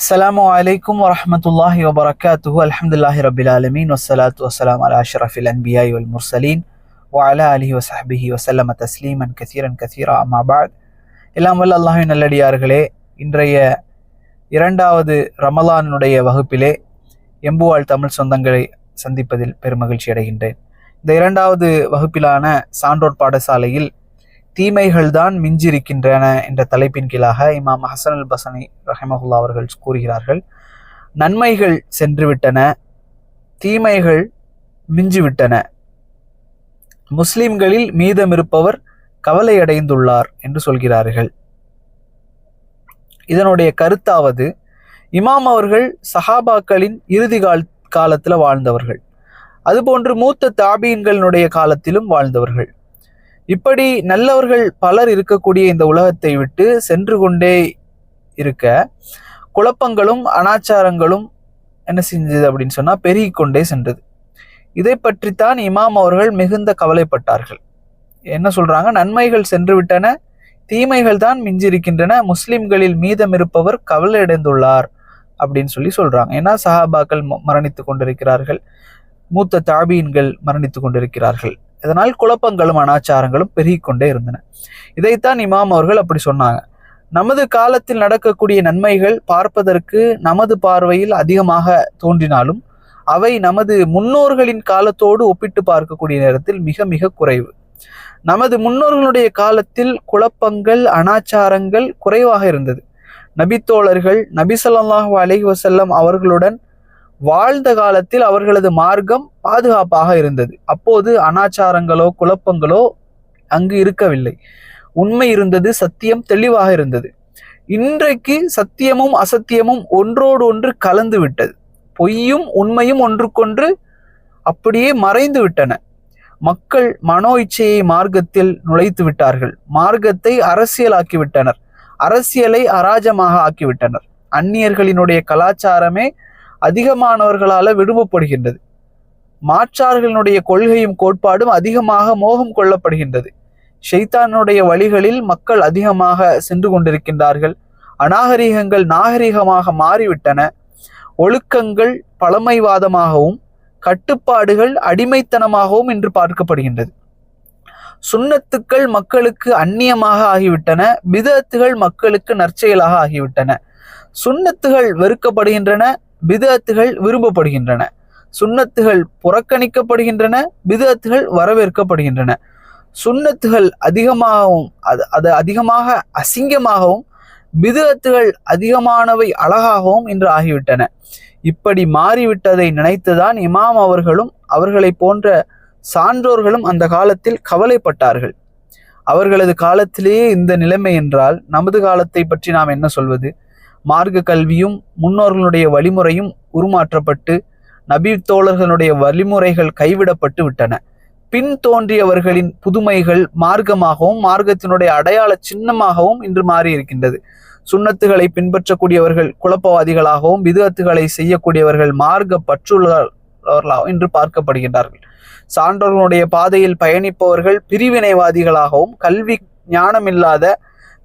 அஸ்லாமு அலைக்கும் வரமத்துல்லாஹி வபரகாத்துஹு அலமதுல்லாஹி ரபில் ஆலமீன் வசலாத்து வசலாம் அலா அஷ்ரஃபில் அன்பியாய் உல் முர்சலீன் வலா அலி வசஹபிஹி வசல்லம தஸ்லீமன் கசீரன் கசீரா அம்மாபாத் எல்லாம் வல்ல அல்லாஹின் நல்லடியார்களே இன்றைய இரண்டாவது ரமலானுடைய வகுப்பிலே எம்புவாள் தமிழ் சொந்தங்களை சந்திப்பதில் பெருமகிழ்ச்சி அடைகின்றேன். இந்த இரண்டாவது வகுப்பிலான சான்றோர் பாடசாலையில் தீமைகள்தான் மிஞ்சிருக்கின்றன என்ற தலைப்பின் கீழாக இமாம் ஹசன் அல் பசனி ரஹமஹுல்லா அவர்கள் கூறுகிறார்கள். நன்மைகள் சென்றுவிட்டன தீமைகள் மிஞ்சிவிட்டன. முஸ்லிம்களில் மீதமிருப்பவர் கவலையடைந்துள்ளார் என்று சொல்கிறார்கள். இதனுடைய கருத்தாவது இமாம் அவர்கள் சஹாபாக்களின் இறுதி கால் காலத்தில் வாழ்ந்தவர்கள். அதுபோன்று மூத்த தாபீன்களினுடைய காலத்திலும் வாழ்ந்தவர்கள். இப்படி நல்லவர்கள் பலர் இருக்கக்கூடிய இந்த உலகத்தை விட்டு சென்று கொண்டே இருக்க குழப்பங்களும் அனாச்சாரங்களும் என்ன செஞ்சது அப்படின்னு சொன்னா பெருகிக்கொண்டே சென்றது. இதை பற்றித்தான் இமாம் அவர்கள் மிகுந்த கவலைப்பட்டார்கள். என்ன சொல்றாங்க? நன்மைகள் சென்று விட்டன தீமைகள் தான் மிஞ்சிருக்கின்றன முஸ்லிம்களில் மீதம் இருப்பவர் கவலை அடைந்துள்ளார் அப்படின்னு சொல்லி சொல்றாங்க. ஏன்னா சஹாபாக்கள் மரணித்து கொண்டிருக்கிறார்கள் மூத்த தாபீன்கள் மரணித்து கொண்டிருக்கிறார்கள். இதனால் குழப்பங்களும் அனாச்சாரங்களும் பெருகிக்கொண்டே இருந்தன. இதைத்தான் இமாம் அவர்கள் அப்படி சொன்னாங்க. நமது காலத்தில் நடக்கக்கூடிய நன்மைகள் பார்ப்பதற்கு நமது பார்வையில் அதிகமாக தோன்றினாலும் அவை நமது முன்னோர்களின் காலத்தோடு ஒப்பிட்டு பார்க்கக்கூடிய நேரத்தில் மிக மிக குறைவு. நமது முன்னோர்களுடைய காலத்தில் குழப்பங்கள் அனாச்சாரங்கள் குறைவாக இருந்தது. நபித்தோழர்கள் நபிசல்லாஹு அலஹி வசல்லம் அவர்களுடன் வாழ்ந்த காலத்தில் அவர்களது மார்க்கம் பாதுகாப்பாக இருந்தது. அப்போது அனாச்சாரங்களோ குழப்பங்களோ அங்கு இருக்கவில்லை. உண்மை இருந்தது சத்தியம் தெளிவாக இருந்தது. இன்றைக்கு சத்தியமும் அசத்தியமும் ஒன்றோடு ஒன்று கலந்து விட்டது. பொய்யும் உண்மையும் ஒன்றுக்கொன்று அப்படியே மறைந்து விட்டன. மக்கள் மனோ இச்சையை மார்க்கத்தில் நுழைத்து விட்டார்கள். மார்க்கத்தை அரசியலாக்கி விட்டனர். அரசியலை அராஜமாக ஆக்கிவிட்டனர் அந்நியர்களினுடைய கலாச்சாரமே அதிகமானவர்களால விரும்பப்படுகின்றது மாற்றார்களினுடைய கொள்கையும் கோட்பாடும் அதிகமாக மோகம் கொள்ளப்படுகின்றது. ஷெய்தானுடைய வழிகளில் மக்கள் அதிகமாக சென்று கொண்டிருக்கின்றார்கள். அநாகரிகங்கள் நாகரிகமாக மாறிவிட்டன. ஒழுக்கங்கள் பழமைவாதமாகவும் கட்டுப்பாடுகள் அடிமைத்தனமாகவும் இன்று பார்க்கப்படுகின்றது. சுண்ணத்துக்கள் மக்களுக்கு அந்நியமாக ஆகிவிட்டன. பிதத்துகள் மக்களுக்கு நற்செயலாக ஆகிவிட்டன. சுண்ணத்துகள் வெறுக்கப்படுகின்றன. பிதத்துகள் விரும்பப்படுகின்றன. சுண்ணத்துகள் புறக்கணிக்கப்படுகின்றன பிதத்துகள் வரவேற்கப்படுகின்றன. சுண்ணத்துகள் அதிகமாகவும் அது அது அதிகமாக அசிங்கமாகவும் பிதத்துகள் அதிகமானவை அழகாகவும் இன்று ஆகிவிட்டன. இப்படி மாறிவிட்டதை நினைத்துதான் இமாம் அவர்களும் அவர்களை போன்ற சான்றோர்களும் அந்த காலத்தில் கவலைப்பட்டார்கள். அவர்களது காலத்திலேயே இந்த நிலைமை என்றால் நமது காலத்தை பற்றி நாம் என்ன சொல்வது? மார்க்க கல்வியும் முன்னோர்களுடைய வழிமுறையும் உருமாற்றப்பட்டு நபி தோழர்களுடைய வழிமுறைகள் கைவிடப்பட்டு விட்டன. பின் தோன்றியவர்களின் புதுமைகள் மார்க்கமாகவும் மார்க்கத்தினுடைய அடையாள சின்னமாகவும் இன்று மாறி இருக்கின்றது சுண்ணத்துகளை பின்பற்றக்கூடியவர்கள் குழப்பவாதிகளாகவும் விதத்துகளை செய்யக்கூடியவர்கள் மார்க்க பற்றுள்ளவர்களாகவும் இன்று பார்க்கப்படுகின்றார்கள். சான்றோர்களுடைய பாதையில் பயணிப்பவர்கள் பிரிவினைவாதிகளாகவும் கல்வி ஞானமில்லாத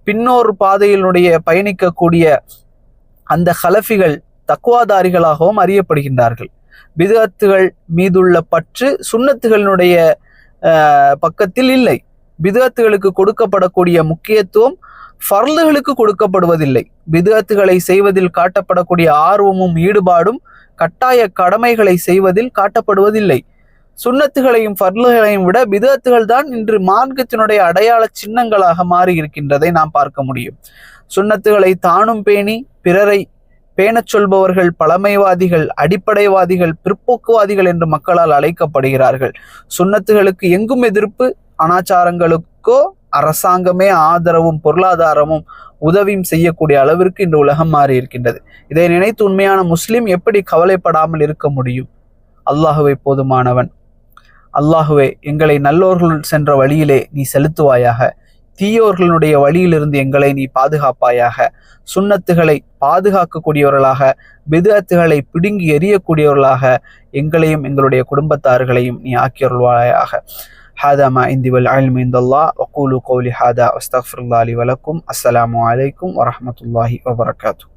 பின்னோர் பாதையினுடைய பயணிக்கக்கூடிய அந்த ஹலஃபிகள் தக்குவாதாரிகளாகவும் அறியப்படுகின்றார்கள். பிதத்துகள் மீதுள்ள பற்று சுண்ணத்துகளினுடைய பக்கத்தில் இல்லை. பிதத்துகளுக்கு கொடுக்கப்படக்கூடிய முக்கியத்துவம் ஃபர்லுகளுக்கு கொடுக்கப்படுவதில்லை. பிதத்துகளை செய்வதில் காட்டப்படக்கூடிய ஆர்வமும் ஈடுபாடும் கட்டாய கடமைகளை செய்வதில் காட்டப்படுவதில்லை. சுண்ணத்துகளையும் ஃபர்லுகளையும் விட பிதத்துகள் தான் இன்று மார்க்கத்தினுடைய அடையாள சின்னங்களாக மாறி இருக்கின்றதை நாம் பார்க்க முடியும். சுண்ணத்துகளை தானும் பேணி பிறரை பேணச் சொல்பவர்கள் பழமைவாதிகள் அடிப்படைவாதிகள் பிற்போக்குவாதிகள் என்று மக்களால் அழைக்கப்படுகிறார்கள். சுண்ணத்துகளுக்கு எங்கும் எதிர்ப்பு? அனாச்சாரங்களுக்கோ அரசாங்கமே ஆதரவும் பொருளாதாரமும் உதவியும் செய்யக்கூடிய அளவிற்கு இந்த உலகம் மாறி இருக்கின்றது இதை நினைத்து உண்மையான முஸ்லிம் எப்படி கவலைப்படாமல் இருக்க முடியும்? அல்லாஹுவை போதுமானவன். அல்லாஹுவே எங்களை நல்லோர்கள் சென்ற வழியிலே நீ செலுத்துவாயாக. தீயோர்களுடைய வழியிலிருந்து எங்களை நீ பாதுகாப்பாயாக சுண்ணத்துகளை பாதுகாக்கக்கூடியவர்களாக பிதத்துகளை பிடுங்கி எறியக்கூடியவர்களாக எங்களையும் எங்களுடைய குடும்பத்தார்களையும் நீ ஆக்கியருள்வாயாக هذا ما عندي والعلم عند الله أقول قولي هذا واستغفر الله لي ولكم السلام عليكم ورحمة الله وبركاته